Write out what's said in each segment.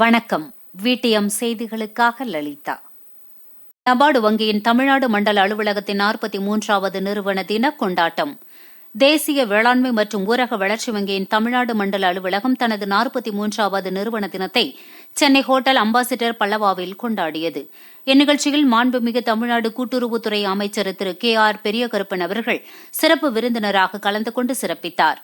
வணக்கம். விடிஎம் செய்திகளுக்காக லலிதா. நபார்டு வங்கியின் தமிழ்நாடு மண்டல அலுவலகத்தின் நாற்பத்தி மூன்றாவது நிறுவன தின கொண்டாட்டம். தேசிய வேளாண்மை மற்றும் ஊரக வளர்ச்சி வங்கியின் தமிழ்நாடு மண்டல அலுவலகம் தனது நாற்பத்தி மூன்றாவது நிறுவன தினத்தை சென்னை ஹோட்டல் அம்பாசிடர் பல்லவாவில் கொண்டாடியது. இந்நிகழ்ச்சியில் மாண்புமிகு தமிழ்நாடு கூட்டுறவுத்துறை அமைச்சர் திரு. கே. ஆர். பெரியகருப்பன் அவர்கள் சிறப்பு விருந்தினராக கலந்து கொண்டு சிறப்பித்தார்.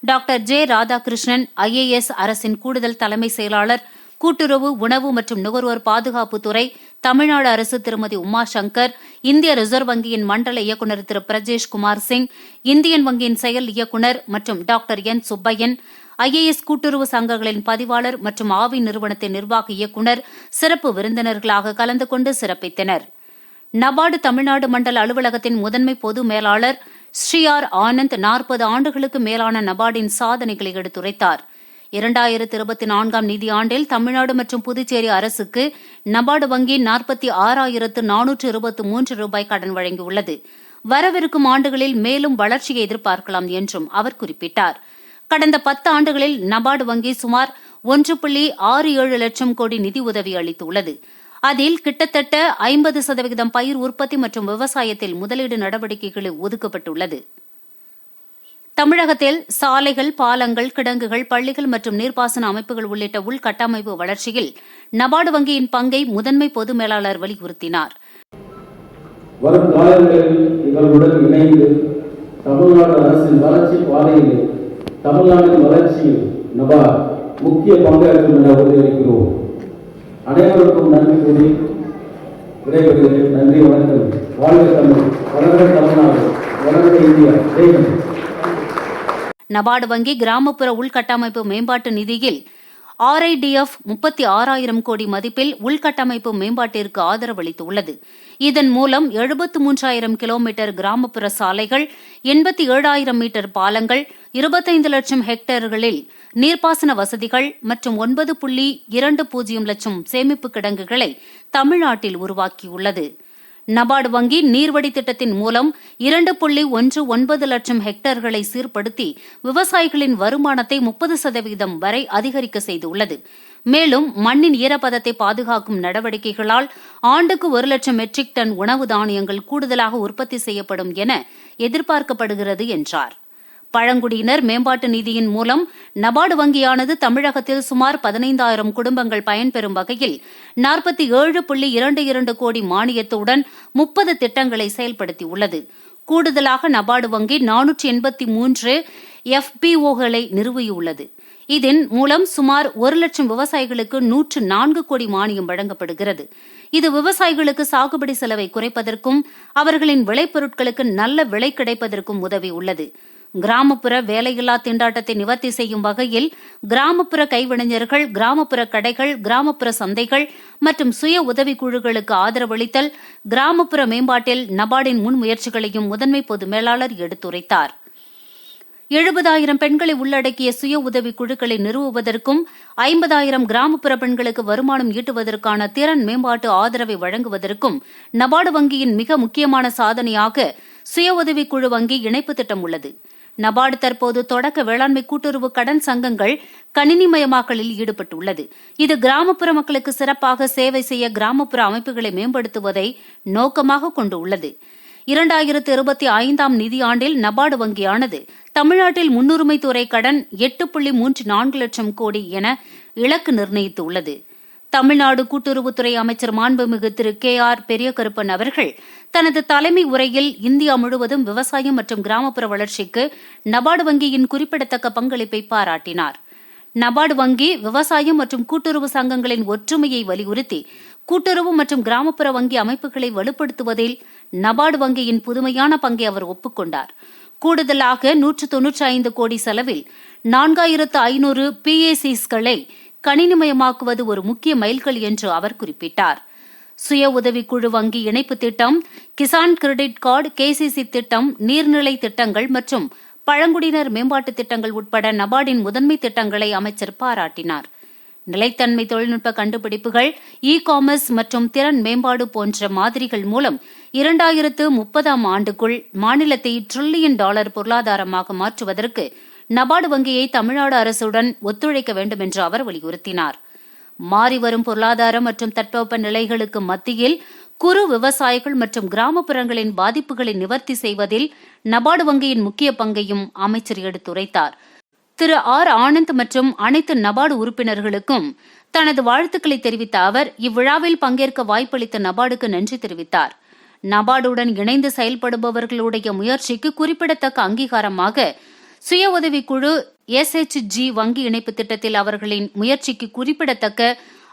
Doctor J. ராதாகிருஷ்ணன் ஐஏஎஸ் அரசின் கூடுதல் தலைமை செயலாளர் கூட்டுறவு உணவு மற்றும் நுகர்வோர் பாதுகாப்பு துறை தமிழ்நாடு அரசு திருமதி உமா சங்கர் இந்திய ரிசர்வ் வங்கியின் மண்டல இயக்குநர் திரு பிரஜேஷ் குமார் சிங் இந்தியன் வங்கியின் செயல் இயக்குநர் மற்றும் டாக்டர் என் சுப்பையன் ஐஏஎஸ் கூட்டுறவு சங்கங்களின் பதிவாளர் மற்றும் ஆவி நிறுவனத்தின் நிர்வாக இயக்குநர் சிறப்பு விருந்தினர்களாக கலந்து கொண்டு சிறப்பித்தனர். நபார்டு தமிழ்நாடு மண்டல அலுவலகத்தின் முதன்மை பொது மேலாளர் ஸ்ரீ ஆர் ஆனந்த் நாற்பது ஆண்டுகளுக்கு மேலான நபார்டின் சாதனைகளை எடுத்துரைத்தாா் இரண்டாயிரத்து இருபத்தி நான்காம் நிதியாண்டில் தமிழ்நாடு மற்றும் புதுச்சேரி அரசுக்கு நபார்டு வங்கி நாற்பத்தி ஆறாயிரத்து நானூற்று இருபத்தி மூன்று ரூபாய் கடன் வழங்கியுள்ளது. வரவிருக்கும் ஆண்டுகளில் மேலும் வளர்ச்சியை எதிர்பார்க்கலாம் என்றும் அவர் குறிப்பிட்டார். கடந்த பத்து ஆண்டுகளில் நபார்டு வங்கி சுமார் ஒன்று புள்ளி ஆறு ஏழு லட்சம் கோடி நிதி உதவி அளித்துள்ளது. அதில் கிட்டத்தட்ட ஐம்பது சதவிகிதம் பயிர் உற்பத்தி மற்றும் விவசாயத்தில் முதலீடு நடவடிக்கைகளில் ஒதுக்கப்பட்டுள்ளது. தமிழகத்தில் சாலைகள் பாலங்கள் கிடங்குகள் பள்ளிகள் மற்றும் நீர்ப்பாசன அமைப்புகள் உள்ளிட்ட உள்கட்டமைப்பு வளர்ச்சியில் நபார்டு வங்கியின் பங்கை முதன்மை பொது மேலாளர் வலியுறுத்தினார். வரும் காலங்களில் எங்களுடன் இணைந்து தமிழ்நாடு அரசின் வளர்ச்சி பாதையில் தமிழ்நாட்டின் வளர்ச்சியில் நபார் முக்கிய பங்காற்றும் என உறுதியளிக்கிறோம். அனைவருக்கும் நன்றி கூறி விடைபெறுகிறேன். நன்றி வணக்கம். வாழ்க தமிழ். வளர்க தமிழ்நாடு. வளர்க இந்தியா. ஜெய்ஹிந்த் நபார்டு வங்கி கிராமப்புற உள்கட்டமைப்பு மேம்பாட்டு நிதியில் ஆர்ஐடிஎஃப் முப்பத்தி ஆறாயிரம் கோடி மதிப்பில் உள்கட்டமைப்பு மேம்பாட்டிற்கு ஆதரவளித்துள்ளது இதன் மூலம் எழுபத்து மூன்றாயிரம் கிலோமீட்டர் கிராமப்புற சாலைகள் எண்பத்தி ஏழாயிரம் மீட்டர் பாலங்கள் இருபத்தைந்து லட்சம் ஹெக்டேர்களில் நீர்ப்பாசன வசதிகள் மற்றும் ஒன்பது புள்ளி இரண்டு பூஜ்ஜியம் லட்சம் சேமிப்பு கிடங்குகளை தமிழ்நாட்டில் உருவாக்கியுள்ளது. நபார்டு வங்கி நீர்வடி திட்டத்தின் மூலம் இரண்டு புள்ளி ஒன்று ஒன்பது லட்சம் ஹெக்டேர்களை சீர்படுத்தி விவசாயிகளின் வருமானத்தை முப்பது சதவீதம் வரை அதிகரிக்க செய்துள்ளது. மேலும் மண்ணின் ஈரப்பதத்தை பாதுகாக்கும் நடவடிக்கைகளால் ஆண்டுக்கு ஒரு லட்சம் மெட்ரிக் டன் உணவு தானியங்கள் கூடுதலாக உற்பத்தி செய்யப்படும் என எதிர்பார்க்கப்படுகிறது என்றார். பழங்குடியினர் மேம்பாட்டு நிதியின் மூலம் நபார்டு வங்கியானது தமிழகத்தில் சுமார் பதினைந்தாயிரம் குடும்பங்கள் பயன்பெறும் வகையில் நாற்பத்தி ஏழு புள்ளி இரண்டு இரண்டு கோடி மானியத்துடன் முப்பது திட்டங்களை செயல்படுத்தியுள்ளது. கூடுதலாக நபார்டு வங்கி நானூற்றி எண்பத்தி மூன்று எஃபிஓகளை நிறுவியுள்ளது. இதன் மூலம் சுமார் ஒரு லட்சம் விவசாயிகளுக்கு நூற்று நான்கு கோடி மானியம் வழங்கப்படுகிறது. இது விவசாயிகளுக்கு சாகுபடி செலவை குறைப்பதற்கும் அவர்களின் விளைபொருட்களுக்கு நல்ல விலை கிடைப்பதற்கும் உதவி உள்ளது கிராமப்புற வேலையில்லா திண்டாட்டத்தை நிவர்த்தி செய்யும் வகையில் கிராமப்புற கைவினைஞர்கள் கிராமப்புற கடைகள் கிராமப்புற சந்தைகள் மற்றும் சுய உதவிக்குழுக்களுக்கு ஆதரவளித்தல் கிராமப்புற மேம்பாட்டில் நபார்டின் முன்முயற்சிகளையும் முதன்மை பொது மேலாளர் எடுத்துரைத்தார். எழுபதாயிரம் பெண்களை உள்ளடக்கிய சுய உதவி குழுக்களை நிறுவுவதற்கும் ஐம்பதாயிரம் கிராமப்புற பெண்களுக்கு வருமானம் ஈட்டுவதற்கான திறன் மேம்பாட்டு ஆதரவை வழங்குவதற்கும் நபார்டு வங்கியின் மிக முக்கியமான சாதனையாக சுய உதவி குழு வங்கி இணைப்பு திட்டம் உள்ளது. நபார்டு தற்போது தொடக்க வேளாண்மை கூட்டுறவு கடன் சங்கங்கள் கணினிமயமாக்கலில் ஈடுபட்டுள்ளது. இது கிராமப்புற மக்களுக்கு சிறப்பாக சேவை செய்ய கிராமப்புற அமைப்புகளை மேம்படுத்துவதை நோக்கமாக கொண்டுள்ளது. இரண்டாயிரத்து இருபத்தி ஐந்தாம் நிதியாண்டில் நபார்டு வங்கியானது தமிழ்நாட்டில் முன்னுரிமை துறை கடன் எட்டு புள்ளி மூன்று நான்கு லட்சம் கோடி என இலக்கு நிர்ணயித்துள்ளது. தமிழ்நாடு கூட்டுறவுத்துறை அமைச்சர் மாண்புமிகு திரு கே ஆர் பெரியகருப்பன் அவர்கள் தனது தலைமை உரையில் இந்தியா முழுவதும் விவசாயம் மற்றும் கிராமப்புற வளர்ச்சிக்கு நபார்டு வங்கியின் குறிப்பிடத்தக்க பங்களிப்பை பாராட்டினார். நபார்டு வங்கி விவசாயம் மற்றும் கூட்டுறவு சங்கங்களின் ஒற்றுமையை வலியுறுத்தி கூட்டுறவு மற்றும் கிராமப்புற வங்கி அமைப்புகளை வலுப்படுத்துவதில் நபார்டு வங்கியின் புதுமையான பங்கை அவர் ஒப்புக்கொண்டார். கூடுதலாக நூற்று தொன்னூற்றி ஐந்து கோடி செலவில் நான்காயிரத்து ஐநூறு பிஏசிஸ்களை கணினிமயமாக்குவது ஒரு முக்கிய மைல்கல் என்று அவர் குறிப்பிட்டார். சுய உதவிக்குழு வங்கி இணைப்பு திட்டம் கிசான் கிரெடிட் கார்டு கேசிசி திட்டம் நீர்நிலை திட்டங்கள் மற்றும் பழங்குடியினர் மேம்பாட்டு திட்டங்கள் உட்பட நபார்டின் முதன்மை திட்டங்களை அமைச்சர் பாராட்டினார். நிலைத்தன்மை தொழில்நுட்ப கண்டுபிடிப்புகள் இ காமர்ஸ் மற்றும் திறன் மேம்பாடு போன்ற மாதிரிகள் மூலம் இரண்டாயிரத்து முப்பதாம் ஆண்டுக்குள் மாநிலத்தை டிரில்லியன் டாலர் பொருளாதாரமாக மாற்றுவதற்கு நபார்டு வங்கியை தமிழ்நாடு அரசுடன் ஒத்துழைக்க வேண்டும் என்று அவர் வலியுறுத்தினார். மாறிவரும் பொருளாதார மற்றும் தட்பவெப்ப நிலைகளுக்கு மத்தியில் குறு விவசாயிகள் மற்றும் கிராமப்புறங்களின் பாதிப்புகளை நிவர்த்தி செய்வதில் நபார்டு வங்கியின் முக்கிய பங்கையும் அமைச்சர் எடுத்துரைத்தார். திரு ஆர் ஆனந்த் மற்றும் அனைத்து நபார்டு உறுப்பினர்களுக்கும் தனது வாழ்த்துக்களை தெரிவித்த அவர் இவ்விழாவில் பங்கேற்க வாய்ப்பளித்த நபார்டுக்கு நன்றி தெரிவித்தார். நபார்டுடன் இணைந்து செயல்படுபவர்களுடைய முயற்சிக்கு குறிப்பிடத்தக்க அங்கீகாரமாக சுய உதவிக்குழு எஸ்ஹெச்ஜி வங்கி இணைப்பு திட்டத்தில் அவர்களின் முயற்சிக்கு குறிப்பிடத்தக்க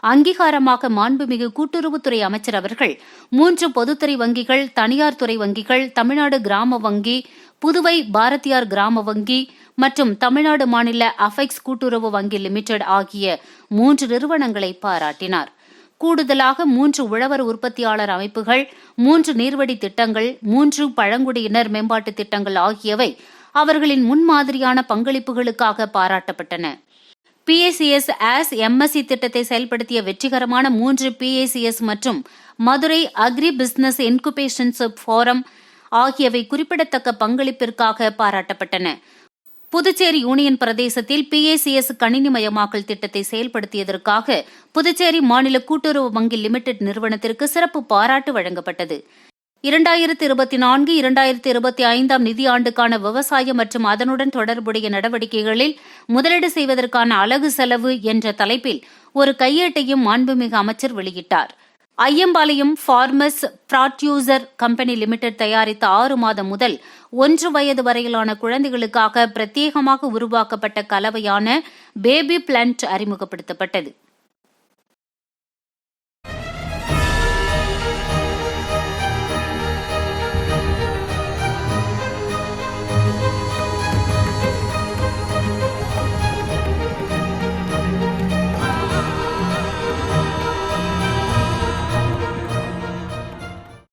அங்கீகாரமாக மாண்புமிகு கூட்டுறவுத்துறை அமைச்சர் அவர்கள் மூன்று பொதுத்துறை வங்கிகள் தனியார் துறை வங்கிகள் தமிழ்நாடு கிராம வங்கி புதுவை பாரதியார் கிராம வங்கி மற்றும் தமிழ்நாடு மாநில அஃபெக்ஸ் கூட்டுறவு வங்கி லிமிடெட் ஆகிய மூன்று நிறுவனங்களை பாராட்டினார். கூடுதலாக மூன்று உழவர் உற்பத்தியாளர் அமைப்புகள் மூன்று நீர்வடி திட்டங்கள் மூன்று பழங்குடியினர் மேம்பாட்டு திட்டங்கள் ஆகியவை அவர்களின் முன்மாதிரியான பங்களிப்புகளுக்காக பாராட்டப்பட்டன. பிஏசிஎஸ் ஆஸ் எம்எஸ்சி திட்டத்தை செயல்படுத்திய வெற்றிகரமான மூன்று பிஏசிஎஸ் மற்றும் Madurai agri business incubations forum ஆகியவை குறிப்பிடத்தக்க பங்களிப்பிற்காக பாராட்டப்பட்டன. புதுச்சேரி யூனியன் பிரதேசத்தில் பிஏசிஎஸ் கணினிமயமாக்கல் திட்டத்தை செயல்படுத்தியதற்காக புதுச்சேரி மாநில கூட்டுறவு வங்கி லிமிடெட் நிறுவனத்திற்கு சிறப்பு பாராட்டு வழங்கப்பட்டது. இரண்டாயிரத்தி இருபத்தி நான்கு இரண்டாயிரத்தி இருபத்தி ஐந்தாம் நிதியாண்டுக்கான விவசாயம் மற்றும் அதனுடன் தொடர்புடைய நடவடிக்கைகளில் முதலீடு செய்வதற்கான அலகு செலவு என்ற தலைப்பில் ஒரு கையேட்டையும் மாண்புமிகு அமைச்சர் வெளியிட்டார். Ayyampalayam farmers producer company limited தயாரித்த ஆறு மாதம் முதல் ஒன்று வயது வரையிலான குழந்தைகளுக்காக பிரத்யேகமாக உருவாக்கப்பட்ட கலவையான பேபி பிளண்ட் அறிமுகப்படுத்தப்பட்டது.